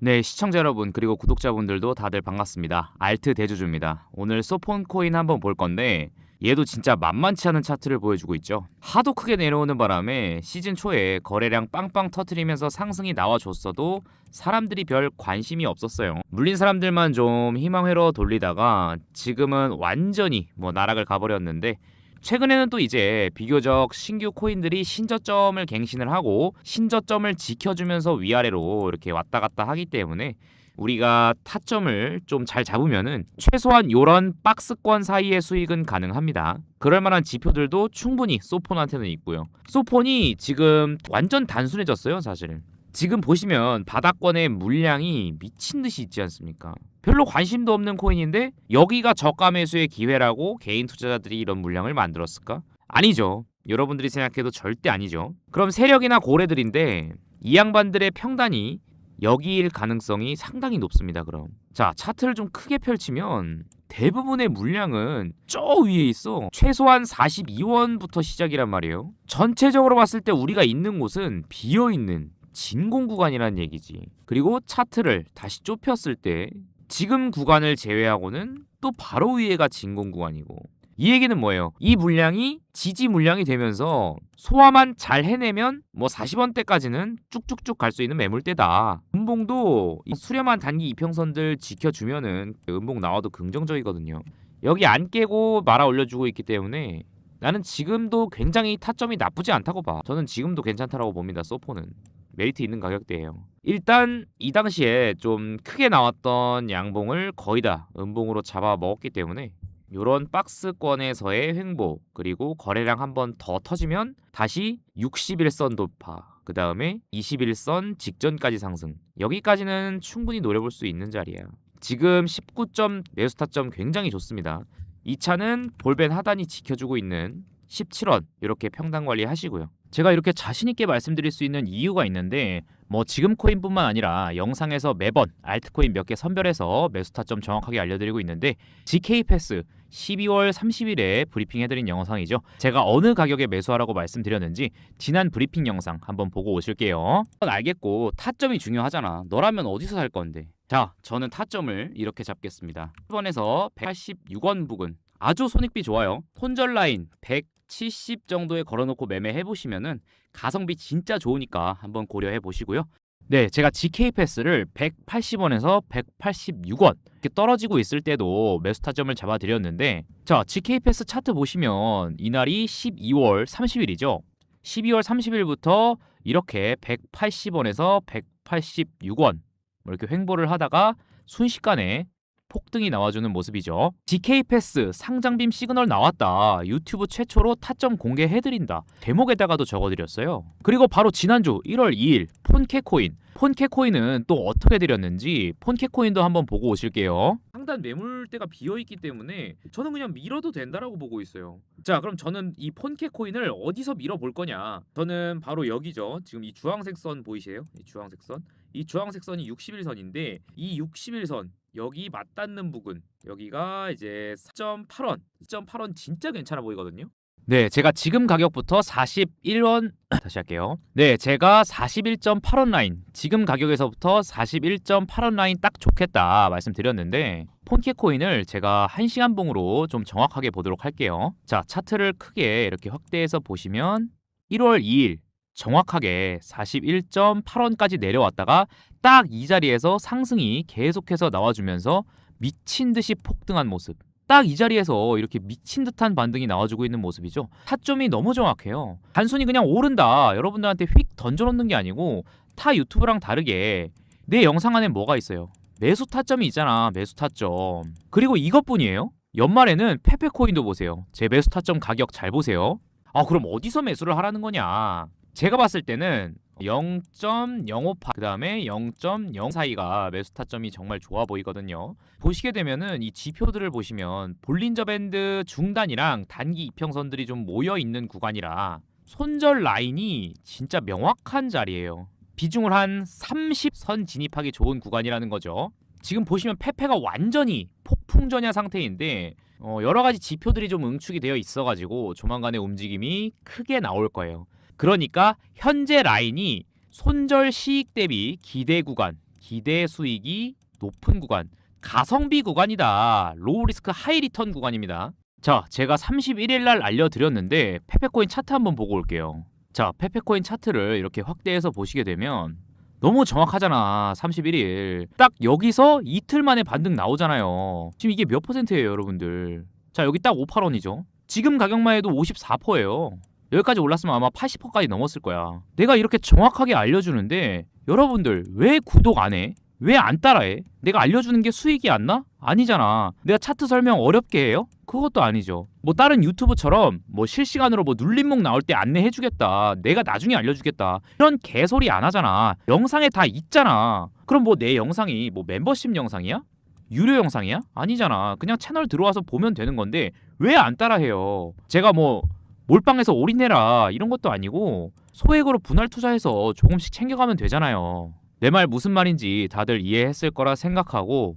네, 시청자 여러분 그리고 구독자분들도 다들 반갑습니다. 알트 대주주입니다. 오늘 소폰 코인 한번 볼 건데 얘도 진짜 만만치 않은 차트를 보여주고 있죠. 하도 크게 내려오는 바람에 시즌 초에 거래량 빵빵 터트리면서 상승이 나와줬어도 사람들이 별 관심이 없었어요. 물린 사람들만 좀 희망회로 돌리다가 지금은 완전히 뭐 나락을 가버렸는데 최근에는 또 이제 비교적 신규 코인들이 신저점을 갱신을 하고 신저점을 지켜주면서 위아래로 이렇게 왔다 갔다 하기 때문에 우리가 타점을 좀 잘 잡으면은 최소한 요런 박스권 사이의 수익은 가능합니다. 그럴 만한 지표들도 충분히 소폰한테는 있고요. 소폰이 지금 완전 단순해졌어요, 사실. 지금 보시면 바닥권의 물량이 미친 듯이 있지 않습니까? 별로 관심도 없는 코인인데 여기가 저가 매수의 기회라고 개인 투자자들이 이런 물량을 만들었을까? 아니죠. 여러분들이 생각해도 절대 아니죠. 그럼 세력이나 고래들인데 이 양반들의 평단이 여기일 가능성이 상당히 높습니다. 그럼 자 차트를 좀 크게 펼치면 대부분의 물량은 저 위에 있어. 최소한 42원부터 시작이란 말이에요. 전체적으로 봤을 때 우리가 있는 곳은 비어 있는 진공 구간이라는 얘기지. 그리고 차트를 다시 좁혔을 때 지금 구간을 제외하고는 또 바로 위에가 진공 구간이고 이 얘기는 뭐예요? 이 물량이 지지 물량이 되면서 소화만 잘 해내면 뭐 40원대까지는 쭉쭉쭉 갈 수 있는 매물대다. 음봉도 수렴한 단기 이평선들 지켜주면은 음봉 나와도 긍정적이거든요. 여기 안 깨고 말아 올려주고 있기 때문에 나는 지금도 굉장히 타점이 나쁘지 않다고 봐. 저는 지금도 괜찮다라고 봅니다. 소포는. 메리트 있는 가격대예요. 일단 이 당시에 좀 크게 나왔던 양봉을 거의 다 음봉으로 잡아 먹었기 때문에 요런 박스권에서의 횡보 그리고 거래량 한 번 더 터지면 다시 61선 돌파 그 다음에 21선 직전까지 상승. 여기까지는 충분히 노려볼 수 있는 자리야. 지금 19점 매수 타점 굉장히 좋습니다. 이 차는 볼벤 하단이 지켜주고 있는 17원 이렇게 평단 관리하시고요 제가 이렇게 자신 있게 말씀드릴 수 있는 이유가 있는데 뭐 지금 코인뿐만 아니라 영상에서 매번 알트코인 몇 개 선별해서 매수 타점 정확하게 알려드리고 있는데 GK 패스 12월 30일에 브리핑해드린 영상이죠. 제가 어느 가격에 매수하라고 말씀드렸는지 지난 브리핑 영상 한번 보고 오실게요. 알겠고 타점이 중요하잖아. 너라면 어디서 살 건데? 자, 저는 타점을 이렇게 잡겠습니다. 1번에서 186원 부근 아주 손익비 좋아요. 손절 라인 170 정도에 걸어놓고 매매해 보시면은 가성비 진짜 좋으니까 한번 고려해 보시고요. 네, 제가 GK 패스를 180원에서 186원 이렇게 떨어지고 있을 때도 매수 타점을 잡아 드렸는데 자, GK 패스 차트 보시면 이날이 12월 30일이죠. 12월 30일부터 이렇게 180원에서 186원 뭐 이렇게 횡보를 하다가 순식간에 폭등이 나와주는 모습이죠. DK 패스 상장빔 시그널 나왔다. 유튜브 최초로 타점 공개해드린다. 제목에다가도 적어드렸어요. 그리고 바로 지난주 1월 2일 폰케코인. 폰케코인은 또 어떻게 드렸는지 폰케코인도 한번 보고 오실게요. 상단 매물대가 비어있기 때문에 저는 그냥 밀어도 된다라고 보고 있어요. 자 그럼 저는 이 폰케코인을 어디서 밀어볼 거냐. 저는 바로 여기죠. 지금 이 주황색 선 보이세요? 이 주황색 선. 이 주황색 선이 61선인데 이 61선 여기 맞닿는 부분 여기가 이제 4.8원 4.8원 진짜 괜찮아 보이거든요 네 제가 지금 가격부터 41원 다시 할게요 네 제가 41.8원 라인 지금 가격에서부터 41.8원 라인 딱 좋겠다 말씀드렸는데 폰케코인을 제가 1시간 봉으로 좀 정확하게 보도록 할게요 자 차트를 크게 이렇게 확대해서 보시면 1월 2일 정확하게 41.8원까지 내려왔다가 딱 이 자리에서 상승이 계속해서 나와주면서 미친 듯이 폭등한 모습. 딱 이 자리에서 이렇게 미친 듯한 반등이 나와주고 있는 모습이죠. 타점이 너무 정확해요. 단순히 그냥 오른다. 여러분들한테 휙 던져놓는 게 아니고 타 유튜브랑 다르게 내 영상 안에 뭐가 있어요? 매수 타점이 있잖아. 매수 타점. 그리고 이것뿐이에요. 연말에는 페페코인도 보세요. 제 매수 타점 가격 잘 보세요. 아 그럼 어디서 매수를 하라는 거냐? 제가 봤을 때는 0.058 그다음에 0.0 사이가 매수 타점이 정말 좋아 보이거든요. 보시게 되면은 이 지표들을 보시면 볼린저 밴드 중단이랑 단기 이평선들이 좀 모여 있는 구간이라 손절 라인이 진짜 명확한 자리예요. 비중을 한 30선 진입하기 좋은 구간이라는 거죠. 지금 보시면 페페가 완전히 폭풍전야 상태인데 어, 여러 가지 지표들이 좀 응축이 되어 있어가지고 조만간의 움직임이 크게 나올 거예요. 그러니까 현재 라인이 손절 시익 대비 기대 구간, 기대 수익이 높은 구간, 가성비 구간이다. 로우 리스크 하이 리턴 구간입니다. 자, 제가 31일 날 알려드렸는데 페페코인 차트 한번 보고 올게요. 자, 페페코인 차트를 이렇게 확대해서 보시게 되면 너무 정확하잖아. 31일. 딱 여기서 이틀 만에 반등 나오잖아요. 지금 이게 몇 퍼센트예요, 여러분들? 자, 여기 딱 58원이죠. 지금 가격만 해도 54%예요. 여기까지 올랐으면 아마 80%까지 넘었을 거야. 내가 이렇게 정확하게 알려주는데 여러분들 왜 구독 안 해? 왜 안 따라해? 내가 알려주는 게 수익이 안 나? 아니잖아. 내가 차트 설명 어렵게 해요? 그것도 아니죠. 뭐 다른 유튜브처럼 뭐 실시간으로 뭐 눌림목 나올 때 안내해주겠다. 내가 나중에 알려주겠다. 이런 개소리 안 하잖아. 영상에 다 있잖아. 그럼 뭐 내 영상이 뭐 멤버십 영상이야? 유료 영상이야? 아니잖아. 그냥 채널 들어와서 보면 되는 건데 왜 안 따라해요? 제가 뭐 몰빵해서 올인해라 이런 것도 아니고 소액으로 분할 투자해서 조금씩 챙겨가면 되잖아요. 내 말 무슨 말인지 다들 이해했을 거라 생각하고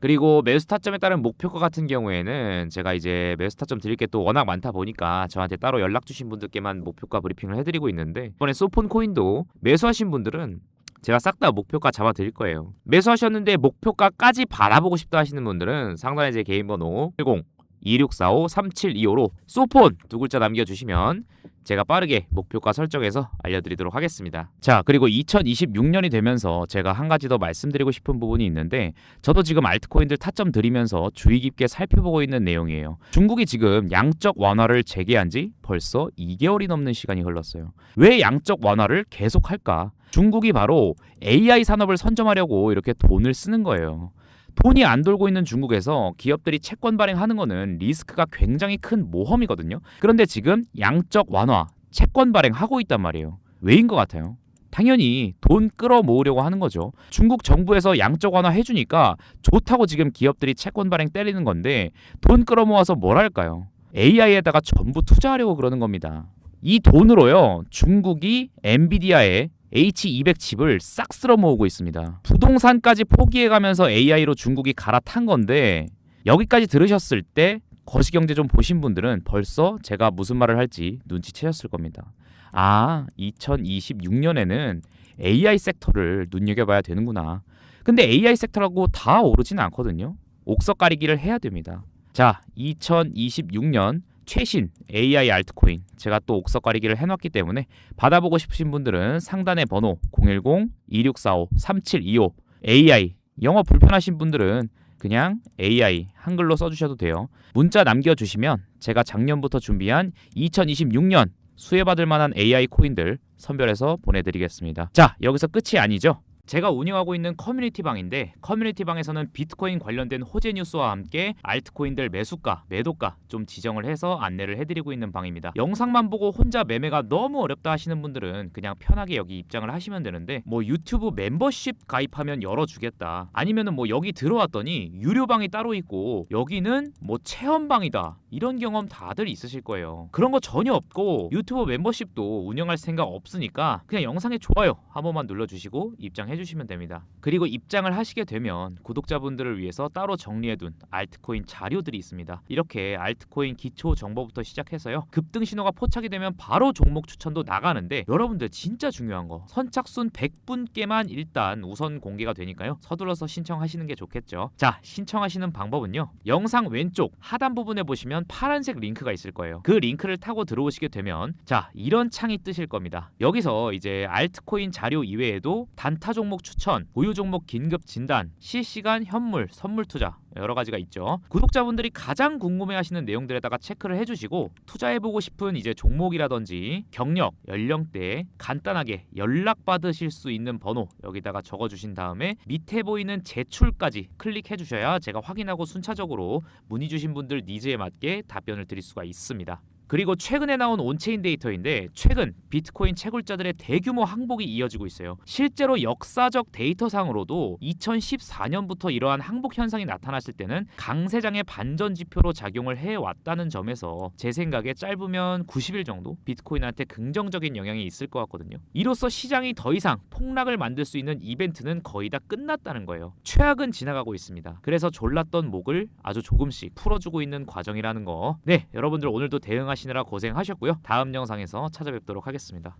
그리고 매수 타점에 따른 목표가 같은 경우에는 제가 이제 매수 타점 드릴 게 또 워낙 많다 보니까 저한테 따로 연락 주신 분들께만 목표가 브리핑을 해드리고 있는데 이번에 소폰 코인도 매수하신 분들은 제가 싹 다 목표가 잡아 드릴 거예요. 매수하셨는데 목표가까지 바라보고 싶다 하시는 분들은 상단에 제 개인 번호 10 2645-3725로 소폰 두 글자 남겨주시면 제가 빠르게 목표가 설정해서 알려드리도록 하겠습니다. 자, 그리고 2026년이 되면서 제가 한 가지 더 말씀드리고 싶은 부분이 있는데 저도 지금 알트코인들 타점 들이면서 주의 깊게 살펴보고 있는 내용이에요. 중국이 지금 양적 완화를 재개한 지 벌써 2개월이 넘는 시간이 흘렀어요. 왜 양적 완화를 계속할까? 중국이 바로 AI 산업을 선점하려고 이렇게 돈을 쓰는 거예요. 돈이 안 돌고 있는 중국에서 기업들이 채권 발행하는 거는 리스크가 굉장히 큰 모험이거든요. 그런데 지금 양적 완화, 채권 발행하고 있단 말이에요. 왜인 것 같아요? 당연히 돈 끌어모으려고 하는 거죠. 중국 정부에서 양적 완화 해주니까 좋다고 지금 기업들이 채권 발행 때리는 건데 돈 끌어모아서 뭘 할까요? AI에다가 전부 투자하려고 그러는 겁니다. 이 돈으로요, 중국이 엔비디아에 H200 칩을 싹 쓸어 모으고 있습니다. 부동산까지 포기해가면서 AI로 중국이 갈아탄 건데 여기까지 들으셨을 때 거시경제 좀 보신 분들은 벌써 제가 무슨 말을 할지 눈치채셨을 겁니다. 아, 2026년에는 AI 섹터를 눈여겨봐야 되는구나. 근데 AI 섹터라고 다 오르진 않거든요. 옥석 가리기를 해야 됩니다. 자, 2026년 최신 AI 알트코인 제가 또 옥석 가리기를 해놨기 때문에 받아보고 싶으신 분들은 상단의 번호 010-2645-3725 AI 영어 불편하신 분들은 그냥 AI 한글로 써주셔도 돼요. 문자 남겨주시면 제가 작년부터 준비한 2026년 수혜받을 만한 AI 코인들 선별해서 보내드리겠습니다. 자 여기서 끝이 아니죠. 제가 운영하고 있는 커뮤니티 방인데 커뮤니티 방에서는 비트코인 관련된 호재 뉴스와 함께 알트코인들 매수가, 매도가 좀 지정을 해서 안내를 해드리고 있는 방입니다. 영상만 보고 혼자 매매가 너무 어렵다 하시는 분들은 그냥 편하게 여기 입장을 하시면 되는데 뭐 유튜브 멤버십 가입하면 열어주겠다 아니면은 뭐 여기 들어왔더니 유료 방이 따로 있고 여기는 뭐 체험방이다 이런 경험 다들 있으실 거예요. 그런 거 전혀 없고 유튜브 멤버십도 운영할 생각 없으니까 그냥 영상에 좋아요 한 번만 눌러주시고 입장해 주시면 됩니다. 그리고 입장을 하시게 되면 구독자분들을 위해서 따로 정리해둔 알트코인 자료들이 있습니다. 이렇게 알트코인 기초 정보부터 시작해서요. 급등 신호가 포착이 되면 바로 종목 추천도 나가는데 여러분들 진짜 중요한 거 선착순 100분께만 일단 우선 공개가 되니까요. 서둘러서 신청하시는 게 좋겠죠. 자, 신청하시는 방법은요. 영상 왼쪽 하단 부분에 보시면 파란색 링크가 있을 거예요. 그 링크를 타고 들어오시게 되면 자, 이런 창이 뜨실 겁니다. 여기서 이제 알트코인 자료 이외에도 단타 종목 종목 추천, 보유 종목 긴급 진단, 실시간 현물, 선물 투자 여러 가지가 있죠. 구독자분들이 가장 궁금해하시는 내용들에다가 체크를 해주시고 투자해보고 싶은 이제 종목이라든지 경력, 연령대 간단하게 연락 받으실 수 있는 번호 여기다가 적어주신 다음에 밑에 보이는 제출까지 클릭해주셔야 제가 확인하고 순차적으로 문의 주신 분들 니즈에 맞게 답변을 드릴 수가 있습니다. 그리고 최근에 나온 온체인 데이터인데 최근 비트코인 채굴자들의 대규모 항복이 이어지고 있어요. 실제로 역사적 데이터상으로도 2014년부터 이러한 항복 현상이 나타났을 때는 강세장의 반전 지표로 작용을 해 왔다는 점에서 제 생각에 짧으면 90일 정도 비트코인한테 긍정적인 영향이 있을 것 같거든요. 이로써 시장이 더 이상 폭락을 만들 수 있는 이벤트는 거의 다 끝났다는 거예요. 최악은 지나가고 있습니다. 그래서 졸랐던 목을 아주 조금씩 풀어주고 있는 과정이라는 거. 네, 여러분들 오늘도 대응하시 하시느라 고생하셨고요. 다음 영상에서 찾아뵙도록 하겠습니다.